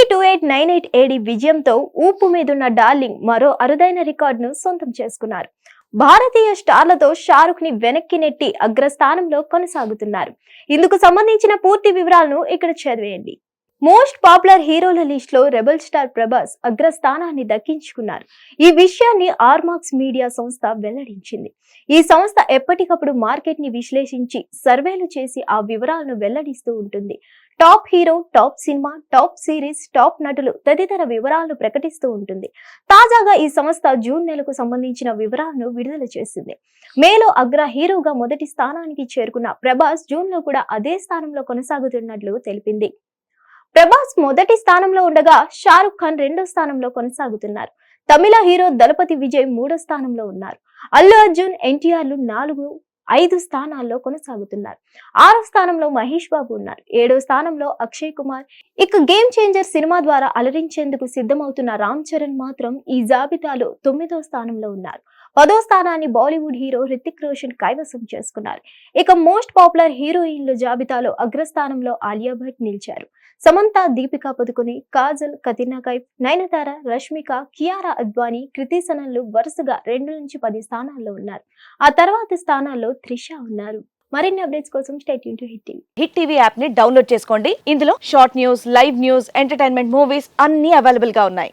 కల్కి two eight nine eight AD విజయంతో ఊపు మీదున్న డార్లింగ్ మరో అరుదైన రికార్డును సొంతం చేసుకున్నారు. భారతీయ స్టార్లతో షారుఖ్ని వెనక్కి నెట్టి అగ్రస్థానంలో కొనసాగుతున్నారు. ఇందుకు సంబంధించిన పూర్తి వివరాలను ఇక్కడ చదివేయండి మోస్ట్ పాపులర్ హీరోల లిస్ట్లో రెబల్ స్టార్ ప్రభాస్ అగ్రస్థానాన్ని దక్కించుకున్నారు. ఈ విషయాన్ని ఆర్మాక్స్ మీడియా సంస్థ వెల్లడించింది. ఈ సంస్థ ఎప్పటికప్పుడు మార్కెట్ని విశ్లేషించి సర్వేలు చేసి ఆ వివరాలను వెల్లడిస్తూ ఉంటుంది. Top hero top cinema top series top నటులు తదితర వివరాలను ప్రకటిస్తూ ఉంటుంది. తాజాగా ఈ సంస్థ జూన్ నెలకు సంబంధించిన వివరాలను విడుదల చేసింది. మేలో అగ్ర హీరోగా మొదటి స్థానానికి చేరుకున్న ప్రభాస్ జూన్లో కూడా అదే స్థానంలో కొనసాగుతున్నట్లు తెలిపింది. ప్రభాస్ మొదటి స్థానంలో ఉండగా షారుఖ్ ఖాన్ రెండో స్థానంలో కొనసాగుతున్నారు. తమిళ హీరో దళపతి విజయ్ మూడో స్థానంలో ఉన్నారు. అల్లు అర్జున్ ఎన్టీఆర్లు నాలుగు ఐదు స్థానాల్లో కొనసాగుతున్నారు. ఆరో స్థానంలో మహేష్ బాబు ఉన్నారు. ఏడో స్థానంలో అక్షయ్ కుమార్. ఇక గేమ్ చేంజర్ సినిమా ద్వారా అలరించేందుకు సిద్ధమవుతున్న రామ్ చరణ్ మాత్రం ఈ జాబితాలో తొమ్మిదో స్థానంలో ఉన్నారు. పదో స్థానాన్ని బాలీవుడ్ హీరో హృతిక్ రోషన్ కైవసం చేసుకున్నారు. ఇక మోస్ట్ పాపులర్ హీరోయిన్ల జాబితాలో అగ్రస్థానంలో ఆలియా భట్ నిలిచారు. సమంత దీపికా పదుకుని కాజల్ కతినా కైఫ్ నయనతార రష్మిక కియారా అద్వానీ కృతి సనన్లు వరుసగా రెండు నుంచి పది స్థానాల్లో ఉన్నారు. ఆ తర్వాతి స్థానాల్లో త్రిష ఉన్నారు. మరిన్ని అప్డేట్స్ కోసం state to Hit TV. Hit TV యాప్ని డౌన్లోడ్ చేసుకోండి. ఇందులో short news live news entertainment movies అన్ని అవైలబుల్గా ఉన్నాయి.